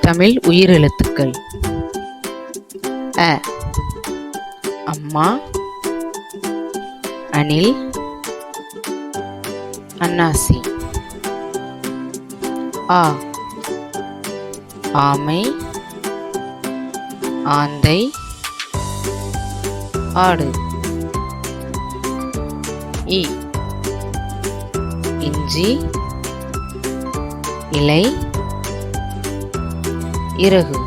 தமிழ் உயிரெழுத்துக்கள். அ. அம்மா. அணில் அன்னாசி ஆ. ஆமை. ஆந்தை. ஆடு. இ. இஞ்சி. இலை. இறகு.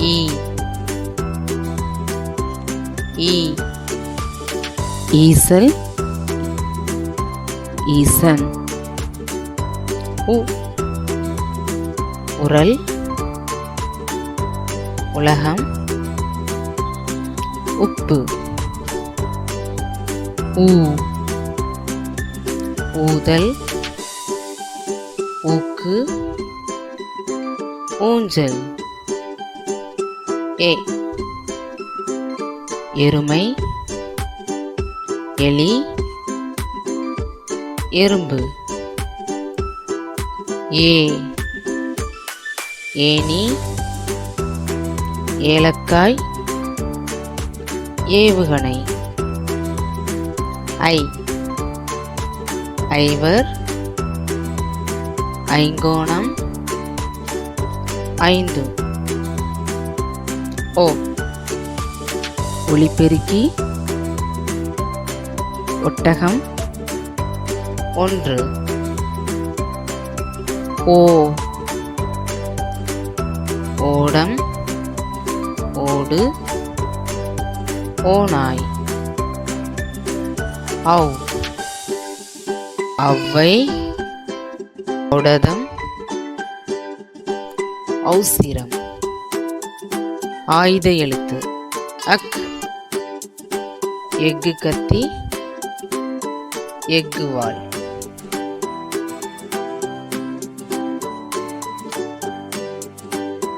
ஈ. ஈ. ஈசல். ஈசன். உ. உரல். உலகம். உப்பு. ஊ. ஊதல். ஊக்கு. ஊஞ்சல். ஏ. எருமை. எலி. எறும்பு. ஏ. ஏனி ஏலக்காய். ஏவுகணை. ஐ. ஐவர். ஐங்கோணம். ஐந்து. ஓ. ஒளிபெருக்கி ஒட்டகம். ஒன்று. ஓ. ஓடம். ஓடு. ஓநாய். ஔ. அவ்வை ஒடதம் ஔசிரம். ஆயுத எழுத்து. அக். எஃகு கத்தி. எஃகு வாள்